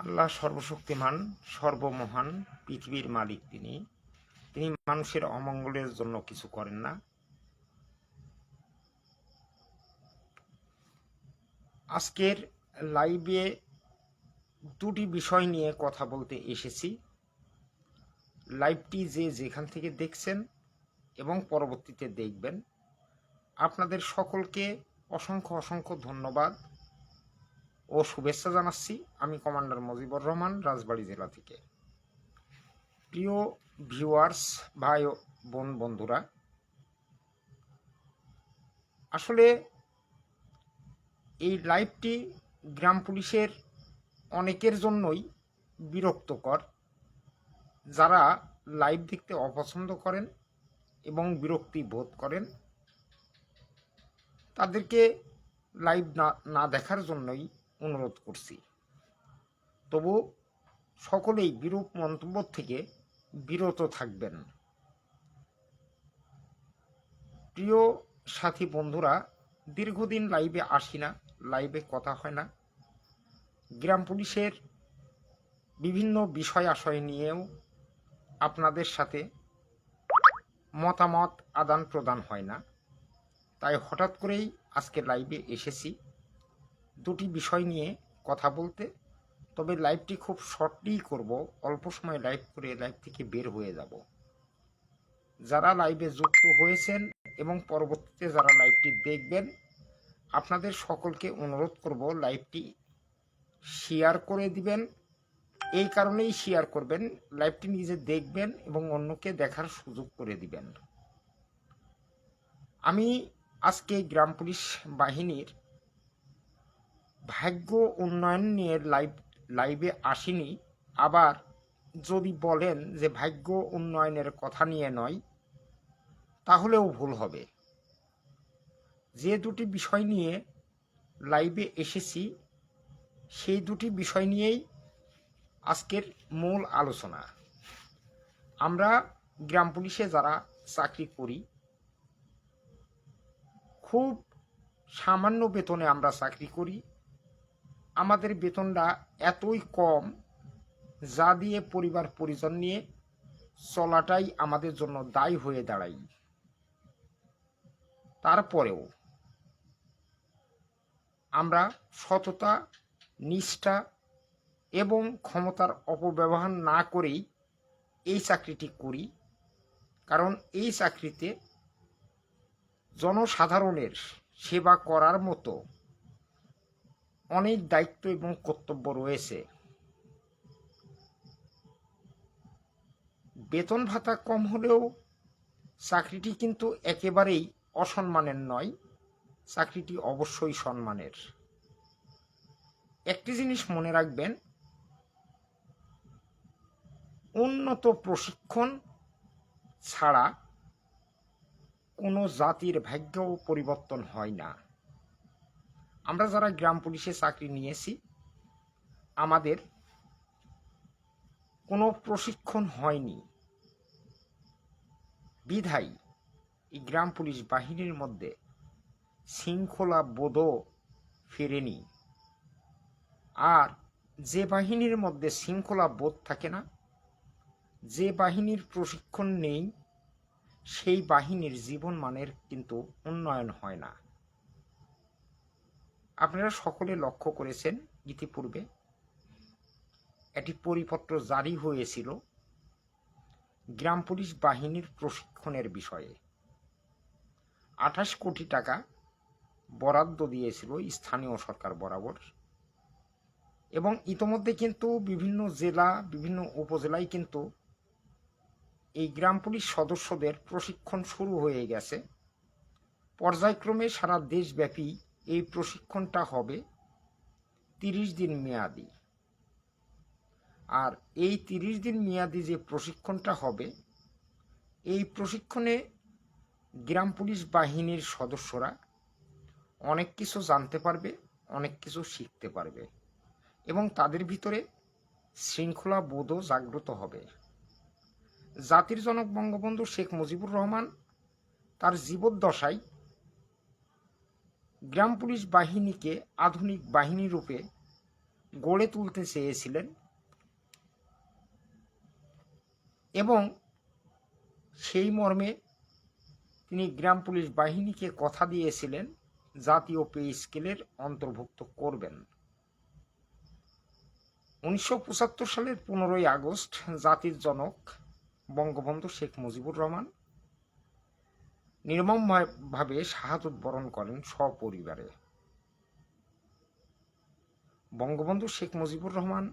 আল্লাহ সর্বশক্তিমান, সর্বমহান, পৃথিবীর মালিক তিনি। তিনি মানুষের অমঙ্গলের জন্য কিছু করেন না। আজকের লাইভে দুটি বিষয় নিয়ে কথা বলতে এসেছি। লাইভটি যে যেখান থেকে দেখছেন এবং পরবর্তীতে দেখবেন। আপনাদের সকলকে অসংখ্য অসংখ্য ধন্যবাদ। ও শুভেচ্ছা জানাচ্ছি আমি কমান্ডার মজিবুর রহমান রাজবাড়ি জেলা থেকে। প্রিয় ভিউয়ার্স, ভাই বোন বন্ধুরা, আসলে এই লাইভটি গ্রাম পুলিশের অনেকের জন্যই বিরক্তকর। যারা লাইভ দেখতে অপছন্দ করেন এবং বিরক্তি বোধ করেন, তাদেরকে লাইভ না না দেখার জন্যই অনুরোধ করছি। তবু সকলেই বিরূপ মন্তব্য থেকে বিরত থাকবেন। প্রিয় সাথী বন্ধুরা, দীর্ঘদিন লাইভে আসি না, লাইভে কথা হয় না। গ্রাম পুলিশের বিভিন্ন বিষয় আশয় নিয়েও আপনাদের সাথে মতামত আদান প্রদান হয় না। তাই হঠাৎ করেই আজকে লাইভে এসেছি। দুটি বিষয় নিয়ে কথা বলতে, তবে লাইভটি খুব শর্টলি করব। অল্প সময় লাইভ করে লাইভ থেকে বের হয়ে যাব। যারা লাইভে যুক্ত হয়েছেন এবং পরবর্তীতে যারা লাইভটি দেখবেন, আপনাদের সকলকে অনুরোধ করব লাইভটি শেয়ার করে দিবেন। এই কারণেই শেয়ার করবেন লাইভটি নিজে দেখবেন এবং অন্যকে দেখার সুযোগ করে দিবেন। আমি আজকে গ্রাম পুলিশ বাহিনীর ভাগ্য উন্নয়ন নিয়ে লাইভ, লাইভে আসিনি। আবার যদি বলেন যে ভাগ্য উন্নয়নের কথা নিয়ে নয়, তাহলেও ভুল হবে। যে দুটি বিষয় নিয়ে লাইভে এসেছি, সেই দুটি বিষয় নিয়েই আজকের মূল আলোচনা। আমরা গ্রাম পুলিশে যারা চাকরি করি, খুব সামান্য বেতনে আমরা চাকরি করি। আমাদের বেতনটা এতই কম যা দিয়ে পরিবার পরিজন নিয়ে চলাটাই আমাদের জন্য দায়ী হয়ে দাঁড়ায় তারপরেও আমরা সততা, নিষ্ঠা এবং ক্ষমতার অপব্যবহার না করেই এই চাকরিটি করি। কারণ এই চাকরিতে জনসাধারণের সেবা করার মতো অনেক দায়িত্ব এবং কর্তব্য রয়েছে। বেতন ভাতা কম হলেও চাকরিটি কিন্তু একেবারেই অসম্মানের নয়, চাকরিটি অবশ্যই সম্মানের। একটি জিনিস মনে রাখবেন, উন্নত প্রশিক্ষণ ছাড়া কোনো জাতির ভাগ্যও পরিবর্তন হয় না। আমরা যারা গ্রাম পুলিশে চাকরি নিয়েছি, আমাদের কোনো প্রশিক্ষণ হয়নি। বিধায় এই গ্রাম পুলিশ বাহিনীর মধ্যে শৃঙ্খলা বোধও ফেরেনি। আর যে বাহিনীর মধ্যে শৃঙ্খলা বোধ থাকে না, যে বাহিনীর প্রশিক্ষণ নেই, সেই বাহিনীর জীবন মানের কিন্তু উন্নয়ন হয় না। আপনারা সকলে লক্ষ্য করেছেন ইতিপূর্বে, একটি পরিপত্র জারি হয়েছিল গ্রাম পুলিশ বাহিনীর প্রশিক্ষণের বিষয়ে। আঠাশ কোটি টাকা বরাদ্দ দিয়েছিল স্থানীয় সরকার বরাবর এবং ইতোমধ্যে কিন্তু বিভিন্ন জেলা, বিভিন্ন উপজেলায় কিন্তু এই গ্রাম পুলিশ সদস্যদের প্রশিক্ষণ শুরু হয়ে গেছে। পর্যায়ক্রমে সারা দেশব্যাপী এই প্রশিক্ষণটা হবে তিরিশ দিন মেয়াদি। আর এই তিরিশ দিন মেয়াদি যে প্রশিক্ষণটা হবে, এই প্রশিক্ষণে গ্রাম পুলিশ বাহিনীর সদস্যরা অনেক কিছু জানতে পারবে, অনেক কিছু শিখতে পারবে এবং তাদের ভিতরে শৃঙ্খলা বোধও জাগ্রত হবে। জাতির জনক বঙ্গবন্ধু শেখ মুজিবুর রহমান তার জীবদ্দশায় গ্রাম পুলিশ বাহিনীকে আধুনিক বাহিনী রূপে গড়ে তুলতে চেয়েছিলেন এবং সেই মর্মে তিনি গ্রাম পুলিশ বাহিনীকে কথা দিয়েছিলেন, জাতীয় পে স্কেলের অন্তর্ভুক্ত করবেন। উনিশশো পঁচাত্তর সালের পনেরোই আগস্ট জাতির জনক বঙ্গবন্ধু শেখ মুজিবুর রহমান নির্মমভাবে শাহাদত বরণ করেন সপরিবারে। বঙ্গবন্ধু শেখ মুজিবুর রহমান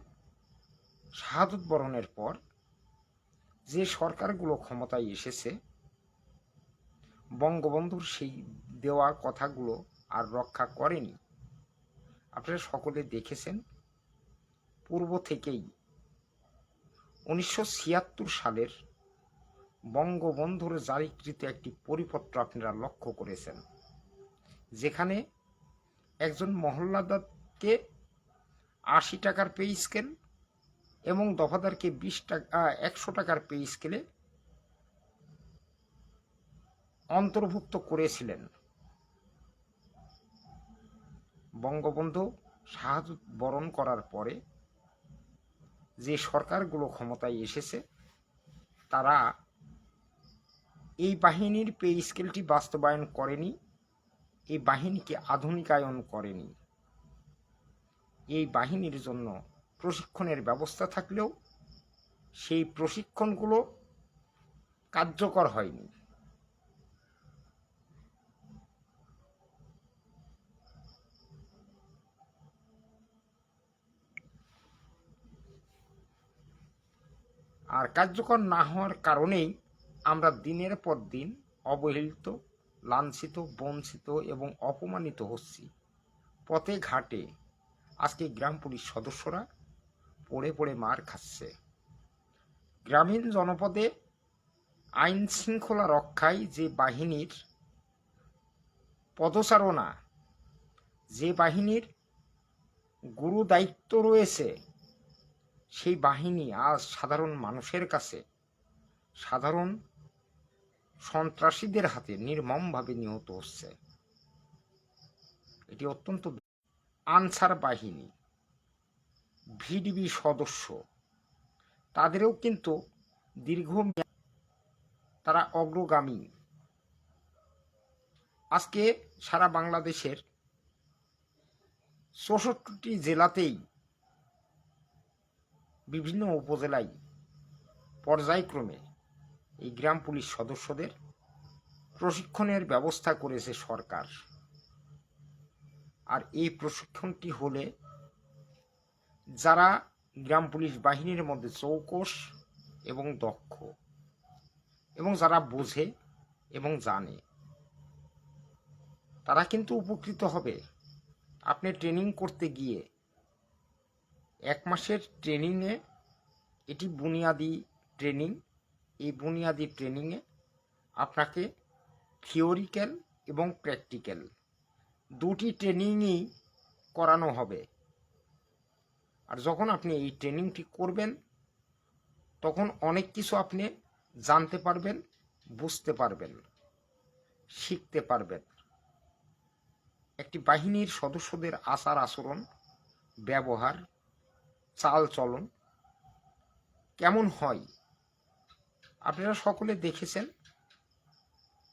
শাহাদত বরণের পর যে সরকারগুলো ক্ষমতায় এসেছে, বঙ্গবন্ধুর সেই দেওয়া কথাগুলো আর রক্ষা করেনি। আপনারা সকলে দেখেছেন, পূর্ব থেকেই উনিশশো ছিয়াত্তর সালের বঙ্গবন্ধুর জারিকৃত একটি পরিপত্র আপনারা লক্ষ্য করেছেন, যেখানে একজন মহল্লাদারকে আশি টাকার পে স্কেল এবং দফাদারকে বিশ টাকা একশো টাকার পে স্কেলে অন্তর্ভুক্ত করেছিলেন। বঙ্গবন্ধু শাহাদত বরণ করার পরে যে সরকারগুলো ক্ষমতায় এসেছে, তারা এই বাহিনীর পে স্কেলটি বাস্তবায়ন করেনি, এই বাহিনীকে আধুনিকায়ন করেনি। এই বাহিনীর জন্য প্রশিক্ষণের ব্যবস্থা থাকলেও সেই প্রশিক্ষণগুলো কার্যকর হয়নি। আর কার্যকর না হওয়ার কারণেই আমরা দিনের পর দিন অবহেলিত, লাঞ্ছিত, বঞ্চিত এবং অপমানিত হচ্ছি। পথে ঘাটে আজকে গ্রাম পুলিশ সদস্যরা পড়ে পড়ে মার খাচ্ছে। গ্রামীণ জনপদে আইন শৃঙ্খলা রক্ষায় যে বাহিনীর পদচারণা, যে বাহিনীর গুরু দায়িত্ব রয়েছে, সেই বাহিনী আজ সাধারণ মানুষের কাছে, সাধারণ সন্ত্রাসীদের হাতে নির্মমভাবে নিহত হচ্ছে। এটি অত্যন্ত আনসার বাহিনী, ভিডিবি সদস্য। তাদেরও কিন্তু দীর্ঘ তারা অগ্রগামী। আজকে সারা বাংলাদেশের চৌষট্টি জেলাতেই বিভিন্ন উপজেলায় পর্যায়ক্রমে এই গ্রাম পুলিশ সদস্যদের প্রশিক্ষণের ব্যবস্থা করেছে সরকার। আর এই প্রশিক্ষণটি হলে যারা গ্রাম পুলিশ বাহিনীর মধ্যে চৌকস এবং দক্ষ এবং যারা বোঝে এবং জানে, তারা কিন্তু উপকৃত হবে। আপনি ট্রেনিং করতে গিয়ে এক মাসের ট্রেনিংয়ে এটি বুনিয়াদি ট্রেনিং এই বুনিয়াদি ট্রেনিংয়ে আপনাকে থিওরিক্যাল এবং প্র্যাকটিক্যাল দুটি ট্রেনিংই করানো হবে। আর যখন আপনি এই ট্রেনিংটি করবেন, তখন অনেক কিছু আপনি জানতে পারবেন, বুঝতে পারবেন, শিখতে পারবেন। একটি বাহিনীর সদস্যদের আচার আচরণ, ব্যবহার চাল চলন কেমন হয় আপনারা সকলে দেখেছেন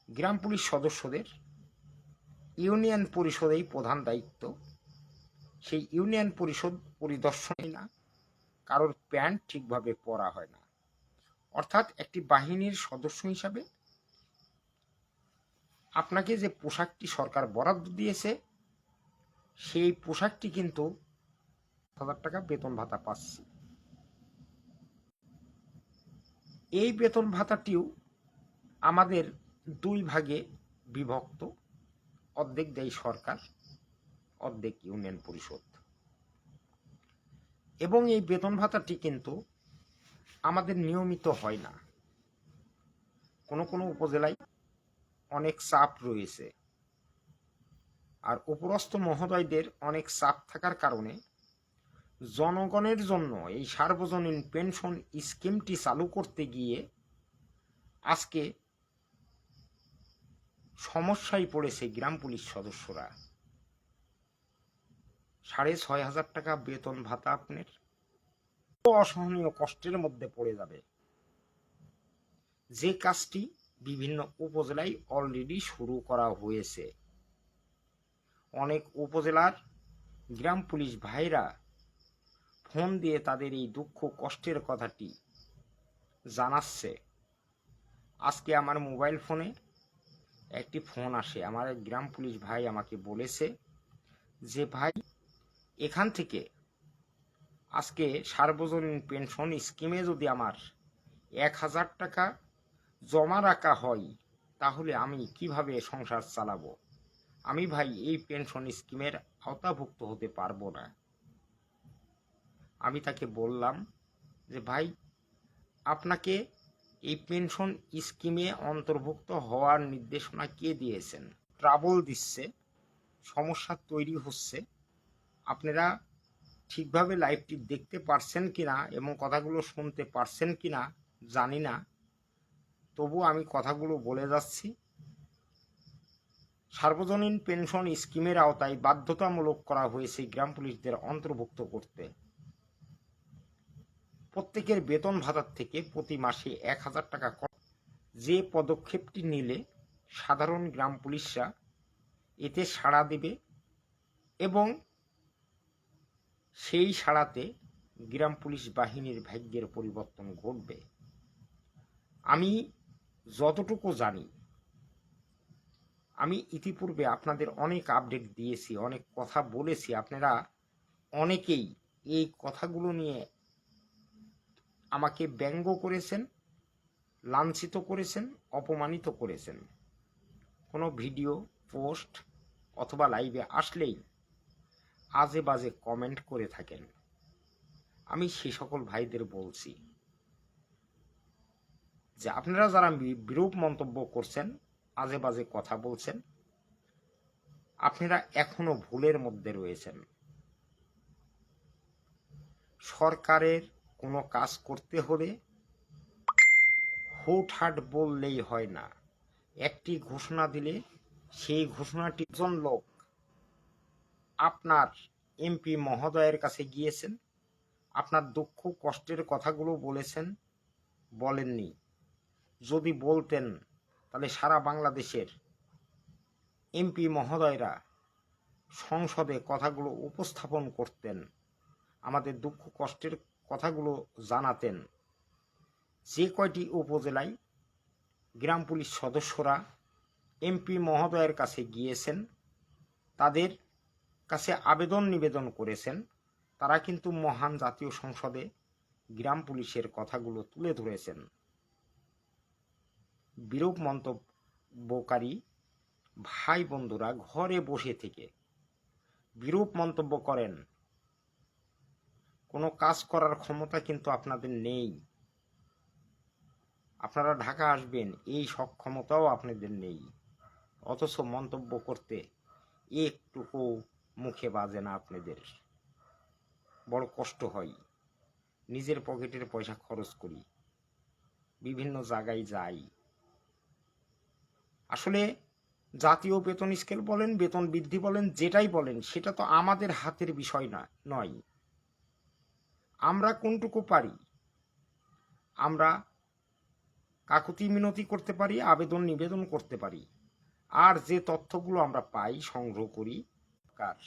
গ্রাম পুলিশ সদস্যদের ইউনিয়ন পরিষদেই প্রধান দায়িত্ব। সেই ইউনিয়ন পরিষদ পরিদর্শনে না, কারোর প্যান্ট ঠিকভাবে পরা হয় না। অর্থাৎ একটি বাহিনীর সদস্য হিসাবে আপনাকে যে পোশাকটি সরকার বরাদ্দ দিয়েছে, সেই পোশাকটি কিন্তু হাজার টাকা বেতন ভাতা পাচ্ছি। এই বেতন ভাতাটিও আমাদের দুই ভাগে বিভক্ত। অর্ধেক দেয় সরকার, অর্ধেক ইউনিয়ন পরিষদ। এবং এই বেতন ভাতাটি কিন্তু আমাদের নিয়মিত হয় না। কোনো কোনো উপজেলায় অনেক চাপ রয়েছে। আর উপরস্থ মহোদয়দের অনেক চাপ থাকার কারণে জনগণের জন্য এই সার্বজনীন পেনশন স্কিমটি চালু করতে গিয়ে আজকে সমস্যায় পড়েছে গ্রাম পুলিশ সদস্যরা। সাড়ে ছয় হাজার টাকা বেতন ভাতা আপনার। অসহনীয় কষ্টের মধ্যে পড়ে যাবে। যে কাজটি বিভিন্ন উপজেলায় অলরেডি শুরু করা হয়েছে। অনেক উপজেলার গ্রাম পুলিশ ভাইরা ফোন দিয়ে তাদের এই দুঃখ কষ্টের কথাটি জানাচ্ছে। আজকে আমার মোবাইল ফোনে একটি ফোন আসে। আমার গ্রাম পুলিশ ভাই আমাকে বলেছে যে, ভাই, এখান থেকে আজকে সার্বজনীন পেনশন স্কিমে যদি আমার এক হাজার টাকা জমা রাখা হয়, তাহলে আমি কীভাবে সংসার চালাবো? আমি ভাই, এই পেনশন স্কিমের আওতাভুক্ত হতে পারব না। আমি তাকে বললাম যে, ভাই, আপনাকে এই পেনশন স্কিমে অন্তর্ভুক্ত হওয়ার নির্দেশনা কে দিয়েছেন? ট্রাবল দিচ্ছে, সমস্যা তৈরি হচ্ছে। আপনারা ঠিকভাবে লাইভটি দেখতে পারছেন কি না এবং কথাগুলো শুনতে পারছেন কিনা জানি না। তবু আমি কথাগুলো বলে যাচ্ছি। সার্বজনীন পেনশন স্কিমের আওতায় বাধ্যতামূলক করা হয়েছে গ্রাম পুলিশদের অন্তর্ভুক্ত করতে। প্রত্যেকের বেতন ভাতার থেকে প্রতি মাসে এক হাজার টাকা যে পদক্ষেপটি নিলে সাধারণ গ্রাম পুলিশরা এতে সাড়া দেবে এবং সেই সাড়াতে গ্রাম পুলিশ বাহিনীর ভাগ্যের পরিবর্তন ঘটবে। আমি যতটুকু জানি, আমি ইতিপূর্বে আপনাদের অনেক আপডেট দিয়েছি, অনেক কথা বলেছি। আপনারা অনেকেই এই কথাগুলো নিয়ে আমাকে ব্যঙ্গ করেছেন, লাঞ্ছিত করেছেন, অপমানিত করেছেন। কোনো ভিডিও, পোস্ট অথবা লাইভে আসলেই আজে বাজে কমেন্ট করে থাকেন। আমি সে সকল ভাইদের বলছি যে আপনারা যারা বিরূপ মন্তব্য করছেন আজে বাজে কথা বলছেন, আপনারা এখনও ভুলের মধ্যে রয়েছেন। সরকারের কোনো কাজ করতে হলে হুটহাট বললেই হয় না। একটি ঘোষণা দিলে সেই ঘোষণাটি জন লোক আপনার এমপি মহোদয়ের কাছে গিয়েছেন। আপনার দুঃখ, কষ্টের কথাগুলো বলেছেন, বলেননি। যদি বলতেন, তাহলে সারা বাংলাদেশের এমপি মহোদয়রা সংসদে কথাগুলো উপস্থাপন করতেন। আমাদের দুঃখ, কষ্টের কথাগুলো জানাতেন। যে কয়টি উপজেলায় গ্রাম পুলিশ সদস্যরা এমপি মহোদয়ের কাছে গিয়েছেন, তাদের কাছে আবেদন নিবেদন করেছেন, তারা কিন্তু মহান জাতীয় সংসদে গ্রাম পুলিশের কথাগুলো তুলে ধরেছেন। বিরূপ মন্তব্যকারী ভাই বন্ধুরা ঘরে বসে থেকে বিরূপ মন্তব্য করেন কোনো কাজ করার ক্ষমতা কিন্তু আপনাদের নেই। আপনারা ঢাকা আসবেন, এই সক্ষমতাও আপনাদের নেই। অথচ মন্তব্য করতে একটুকু মুখে বাজে না আপনাদের। বড় কষ্ট হয়। নিজের পকেটের পয়সা খরচ করি। বিভিন্ন জায়গায় যাই। আসলে জাতীয় বেতন স্কেল বলেন, বেতন বৃদ্ধি বলেন, যেটাই বলেন, সেটা তো আমাদের হাতের বিষয় না, নয়। আমরা কোনটুকু পারি? আমরা কাকুতি মিনতি করতে পারি, আবেদন নিবেদন করতে পারি। আর যে তথ্যগুলো আমরা পাই, সংগ্রহ করি, কার?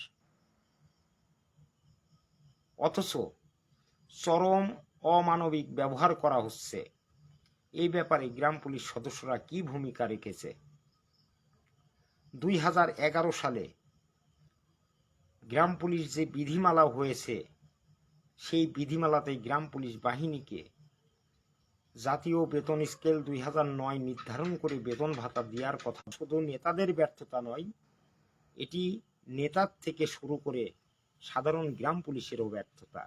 অথচ চরম অমানবিক ব্যবহার করা হচ্ছে। এই ব্যাপারে গ্রাম পুলিশ সদস্যরা কি ভূমিকা রেখেছে? দুই হাজার এগারো সালে গ্রাম পুলিশ যে বিধিমালা হয়েছে সেই বিধিমালাতে গ্রাম পুলিশ বাহিনীকে জাতীয় বেতন স্কেল দুই হাজার নয় নির্ধারণ করে বেতন ভাতা দেওয়ার কথা। শুধু নেতাদের ব্যর্থতা নয়, এটি নেতার থেকে শুরু করে সাধারণ গ্রাম পুলিশেরও ব্যর্থতা।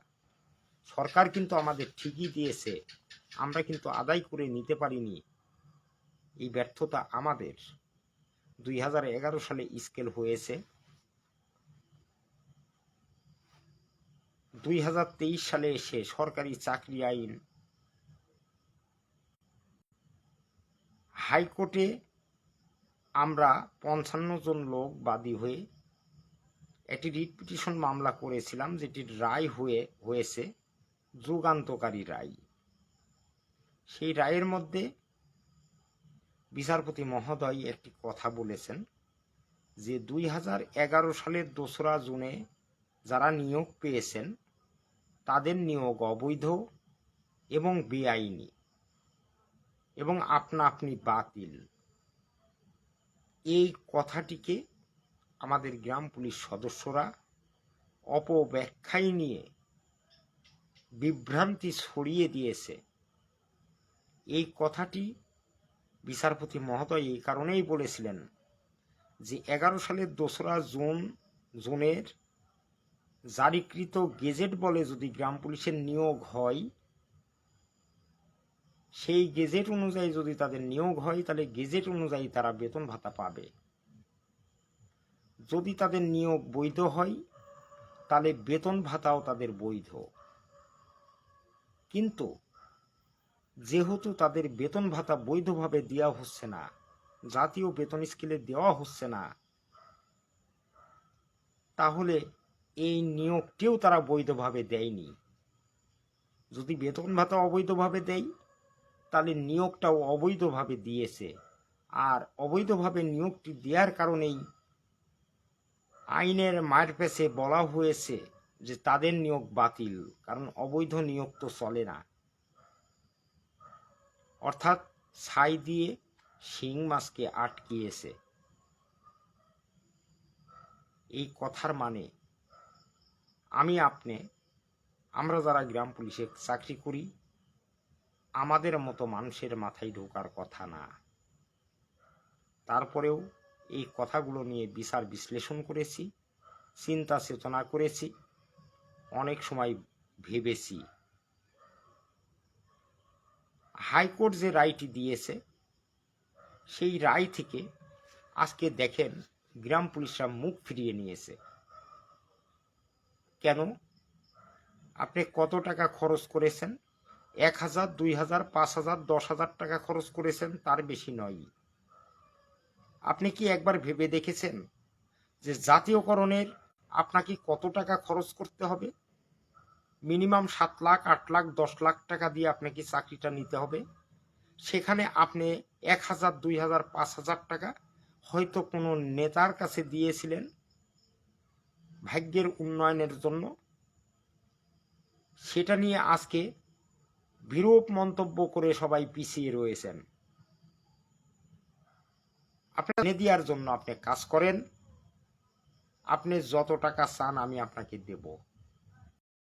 সরকার কিন্তু আমাদের ঠিকই দিয়েছে, আমরা কিন্তু আদায় করে নিতে পারিনি। এই ব্যর্থতা আমাদের। দুই হাজার এগারো সালে স্কেল হয়েছে। দুই হাজার তেইশ সালে এসে সরকারি চাকরি আইন হাইকোর্টে আমরা পঞ্চান্ন জন লোক বাদী হয়ে একটি রিট পিটিশন মামলা করেছিলাম, যেটির রায় হয়ে, হয়েছে যুগান্তকারী রায়। সেই রায়ের মধ্যে বিচারপতি মহোদয় একটি কথা বলেছেন যে, দুই হাজার এগারো সালের দোসরা জুনে যারা নিয়োগ পেয়েছেন তাদের নিয়োগ অবৈধ এবং বেআইনি এবং আপনা আপনি বাতিল। এই কথাটিকে আমাদের গ্রাম পুলিশ সদস্যরা অপব্যাখ্যায় নিয়ে বিভ্রান্তি ছড়িয়ে দিয়েছে। এই কথাটি বিচারপতি মহোদয় এই কারণেই বলেছিলেন যে, এগারো সালের দোসরা জুন, জুনের জারিকৃত গেজেট বলে যদি গ্রাম পুলিশের নিয়োগ হয়, সেই গেজেট অনুযায়ী যদি তাদের নিয়োগ হয়, তাহলে গেজেট অনুযায়ী তারা বেতন ভাতা পাবে। যদি তাদের নিয়োগ বৈধ হয়, তাহলে বেতন ভাতাও তাদের বৈধ। কিন্তু যেহেতু তাদের বেতন ভাতা বৈধভাবে দেওয়া হচ্ছে না, জাতীয় বেতন স্কেলে দেওয়া হচ্ছে না, তাহলে এই নিয়োগটিও তারা বৈধভাবে দেয়নি। যদি বেতন ভাতা অবৈধভাবে দেয়, তাহলে নিয়োগটাও অবৈধভাবে দিয়েছে। আর অবৈধভাবে নিয়োগটি দেওয়ার কারণেই আইনের মায়ের পেছে বলা হয়েছে যে তাদের নিয়োগ বাতিল, কারণ অবৈধ নিয়োগ তো চলে না। অর্থাৎ ছাই দিয়ে শিং মাছকে আটকিয়েছে। এই কথার মানে আমি আপনি, আমরা যারা গ্রাম পুলিশে চাকরি করি, আমাদের মতো মানুষের মাথায় ঢোকার কথা না। তারপরেও এই কথাগুলো নিয়ে বিচার বিশ্লেষণ করেছি, চিন্তা চেতনা করেছি, অনেক সময় ভেবেছি। হাইকোর্ট যে রায়টি দিয়েছে, সেই রায় থেকে আজকে দেখেন গ্রাম পুলিশরা মুখ ফিরিয়ে নিয়েছে। কেন? আপনি কত টাকা খরচ করেছেন? এক হাজার, দুই হাজার, পাঁচ হাজার, দশ হাজার টাকা খরচ করেছেন, তার বেশি নয়। আপনি কি একবার ভেবে দেখেছেন যে জাতীয়করণের আপনাকে কত টাকা খরচ করতে হবে? মিনিমাম সাত লাখ, আট লাখ, দশ লাখ টাকা দিয়ে আপনাকে চাকরিটা নিতে হবে। সেখানে আপনি এক হাজার, দুই হাজার, পাঁচ হাজার টাকা হয়তো কোনো নেতার কাছে দিয়েছিলেন ভাগ্যের উন্নয়নের জন্য। সেটা নিয়ে আজকে বিরূপ মন্তব্য করে সবাই পিছিয়ে রয়েছেন। আপনার দেওয়ার জন্য আপনি কাজ করেন। আপনি যত টাকা চান আমি আপনাকে দেব।